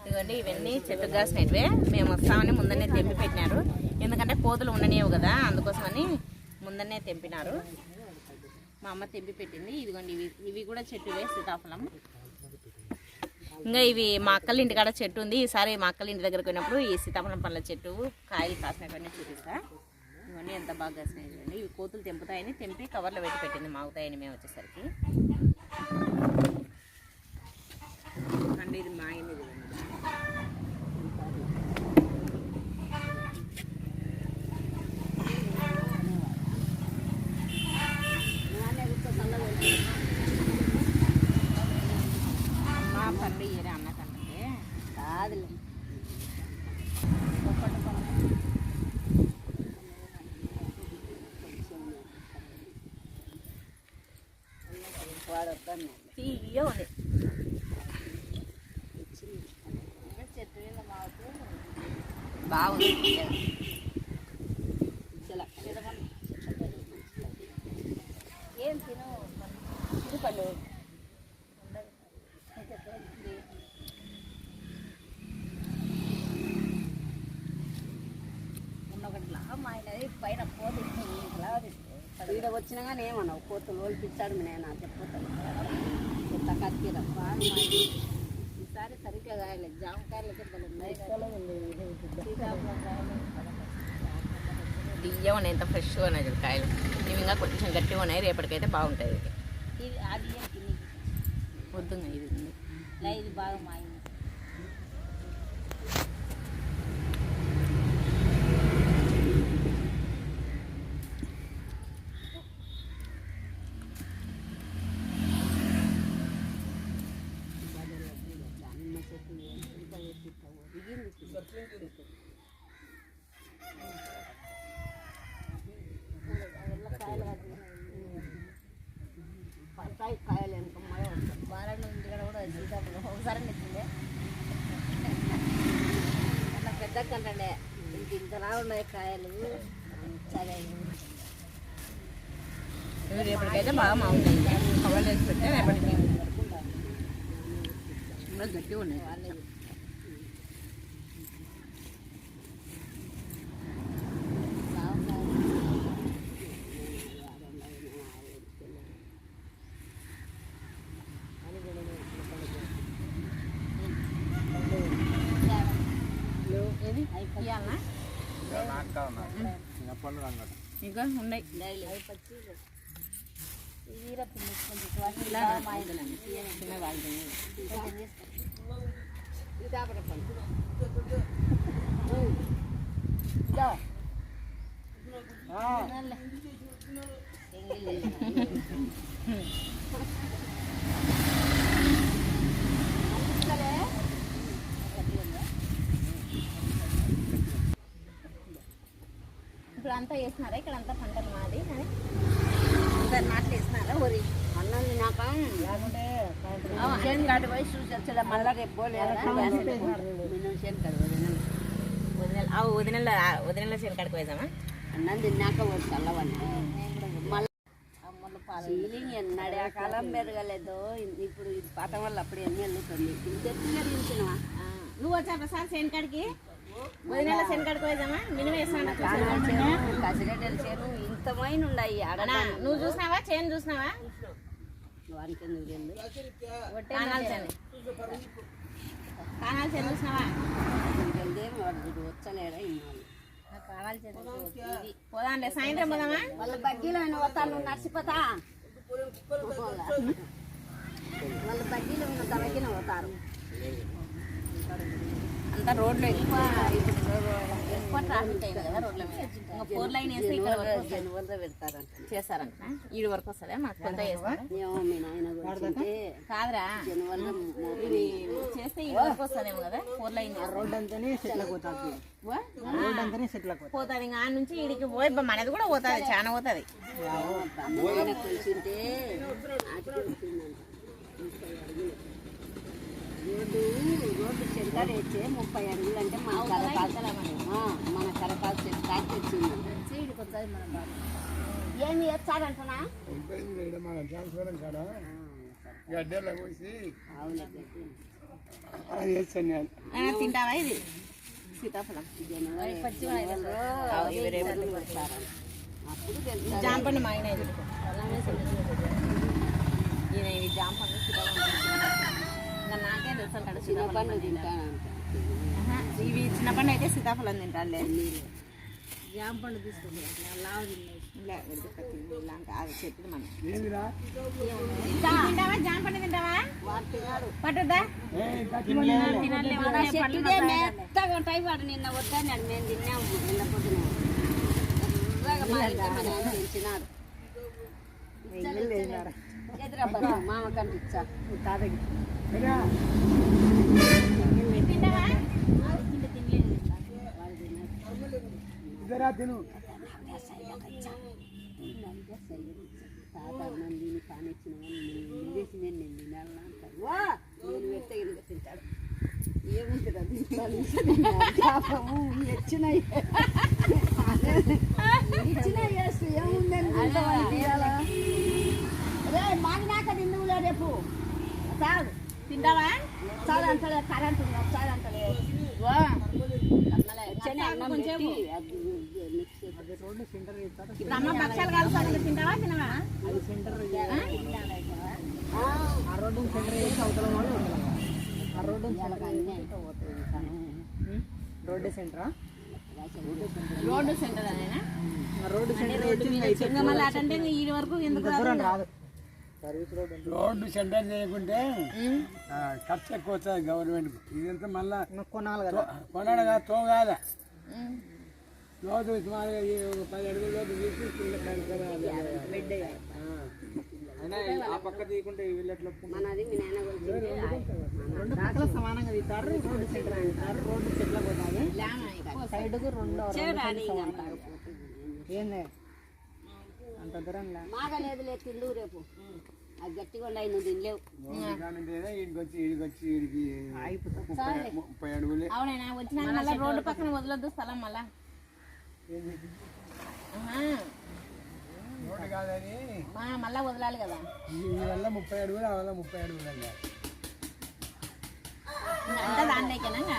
ఇదిగోండి ఇవన్నీ చెట్టు కాసినవే మేము వస్తామని ముందనే తెంపి పెట్టినారు. ఎందుకంటే కోతులు ఉండనేవు కదా అందుకోసమని ముందనే తెంపినారు. మా అమ్మ తెంపి పెట్టింది. ఇదిగోండి ఇవి ఇవి కూడా చెట్టువే సీతాఫలం ఇంకా ఇవి మా అక్కల ఇంటికాడ చెట్టు ఉంది. ఈసారి మా అక్కల ఇంటి దగ్గరకు పోయినప్పుడు ఈ సీతాఫలం పండ్ల చెట్టు కాయలు కాసినటువంటి చూపిస్తా. ఇవన్నీ ఎంత బాగా కాసినాయి చూడండి. ఇవి కోతులు తెంపుతాయని తెంపి కవర్లో పెట్టి పెట్టింది మాగుతాయని మేము వచ్చేసరికి అంటే ఇది మా ఆయన చూడండి పండు ఇయరే అన్నకంటే కాదులే. వాడు వద్దన్నాడు తీయ ఉంది చెట్టు మీద మాకు బాగుంది. ఏం తిను? ఇది పళ్ళు ఉన్నొకటిలా మా ఆయన పైన పోతే ఇలా ఈడ వచ్చినా కానీ ఏమన్నావు కోతులు ఓల్పించాడు మీ నేను చెప్పిపోతాను ఇంత కత్తిర ఈసారి సరిగ్గా కాయలేదు. జామకాయలు భలే ఉన్నాయి? ఎంత ఫ్రెష్గా ఉన్నాయి చూడు కాయలు. ఇవి ఇంకా కొంచెం గట్టిగా ఉన్నాయి. రేపటికైతే బాగుంటాయి. ఇది అది వద్దు ఇది ఇది బాగా మాయింది. కాయలు వెనక మళ్ళీ వస్తాయి వారాన్ని ఇంటికాడ కూడా సీతాఫలం ఒకసారి నచ్చిందే అట్లా పెద్ద కంటే ఇంక ఇంతలా ఉన్నాయి కాయలు సరే రేపటికైతే బాగా బాగుంటాయి కవర్లో వేసి రేపటికి. గట్టిగా ఉన్నాయి వాళ్ళే ఏది ఇవ్వాలనా చిన్నప్పటి అన్నట్టు ఇంకా ఉన్నాయి. తీర పిన్నించుకుంటే వాటిని ఇలా బాగా మాయిందండి చిన్న వాళ్ళు సీతాఫలం పండు ఇదో తినాలే. ఎంగిలి. సరే. ఇప్పుడు అంతా వేసినారా ఇక్కడ అంతా పంటలు మాది. అందరు నాట్లు వేసినారా వరి అన్నం తిన్నాక చేను కాడి పోయి చూసి వచ్చేదా? మళ్ళా రేపు పోలేదు చేను కాడి పోయి వదిన. ఆ వదినెల వదినెల పోయేదామా అన్నం తిన్నాక చల్లవని. మళ్ళీ సీలింగ్ ఎన్నడే? ఆ కాలం పెరగలేదు ఇప్పుడు ఇది పాత వల్ల అప్పుడు ఎన్ని వెళ్ళుతుంది ఇంత నువ్వు వచ్చా ప్రసాద్ చెనకాడికి వదినెల మినిమం చేను ఇంతమైన ఉన్నాయి నువ్వు చూసినావా? చేను చూసినావా? కానాల చేను. వచ్చలేడా పోదాంలే సాయంత్రం పోదామా? వాళ్ళ బగ్గీలో ఆయన వస్తాను నడిచిపోతా. వాళ్ళ బగ్గీలో ఉన్న తలకిన పోతారు అంతా రోడ్లో ఎక్కువ ఎక్కువ ట్రాఫిక్ అయింది కదా రోడ్ల మీద. ఇంకా ఫోర్ లైన్ వేస్తే ఇక్కడ వరకు పెడతారంట. చేస్తారంట ఈడు వరకు వస్తుందా? మాకు కొంత కాదురా. ఇది చేస్తే ఈ వరకు వస్తుందేమో కదా? ఫోర్ లైన్ రోడ్ అంతనే సెట్లకు పోతుంది రోడ్ అంతనే సెట్లకు పోతుంది. ఇంకా ఆడ నుంచి ఈడికి పోయి మనది కూడా పోతుంది. చాలా పోతుంది. రోడ్డు రోడ్డు చెంత సెంటర్ వేస్తే ముప్పై అడుగులు అంటే మన కరకాలు మన కరకాలు కాకి తెచ్చింది మన ఏమి ట్రాన్స్ఫరం కాడ? గడ్డలో పోసి అవును? అది ఆ, తింటావా ఇది? సీతాఫలం. అప్పుడు జాంపండు మా ఆయన ఇది ఈయన ఇది జాంపండు సీతాఫలం ఇంకా నాకే తెలుసు అంటాడు సీతాఫలం పండు ఆహా, ఇవి చిన్నపండు అయితే సీతాఫలం చెప్పింది మనం. ఏందిరా తింటావా? జాంపండు తింటావా? పట్టుదా మన చెట్టుదే మెత్తగా ఉంటాయి. వాడు నిన్న వద్దన్నాడు మేము తిన్నాము. నిన్న పొద్దున పెంచినాడు ఎదురబ్బా మామ కనిపించా తాతకి. తింటావా ఇద్దరా తిను తాత అన్నం కానిచ్చిన చేసి నేను నేను తినాలని అంటాడు వా నేను పెడితే ఇనుక తింటాడు ఏముంటుంది అది? పాపము ఏముందని మాగినాక తిందువులే రేపు చాలు తింటావా? చాలు అంటలే కరెంట్ ఉంది ఒకసారి అంటలే వా. వచ్చానే అన్నం పెట్టి అది మిక్స్ ఇప్పుడు అమ్మ భక్షాలు కాల్చాలి తింటావా తినవా? ఆ? రోడ్డు సెంటర్ రోడ్డు సెంటరా ఆ రోడ్డు సెంటర్ మళ్ళీ ఇంకా ఈ వరకు ఎందుకు రాదు? రోడ్డు సెంటర్ చేయకుంటే ఆ, ఖర్చు ఎక్కువ వస్తుంది గవర్నమెంట్ ఇదంతా మళ్ళా కొనాలి కదా. కొనడగా తోగాల. ఉమ్. లోతు సుమారుగా ఈ ఒక పది అడుగుల లోతు తీసి కింద ఆ. పక్క తీయకుంటే వీళ్ళెట్లో మనది మీ నాన్న గురించి రెండు పక్కల సమానంగా తీస్తారు రోడ్డు అంటారు రోడ్డు చెట్ల పోతుంది. సైడ్కు రెండు. ఏంది? అంత దూరం లే మాగలేదు లేదు తిండు రేపు. అది గట్టిగా ఉన్నాయి నువ్వు తినలేవు. అవునైనా వచ్చినా మళ్ళీ రోడ్డు పక్కన వదలొద్దు స్థలం మళ్ళా. మళ్ళా వదలాలి కదా. వల్ల ముప్పై అడుగులు ఆ వల్ల ముప్పై అడుగులు అంతా దాన్నేకేనా? ఇంకా?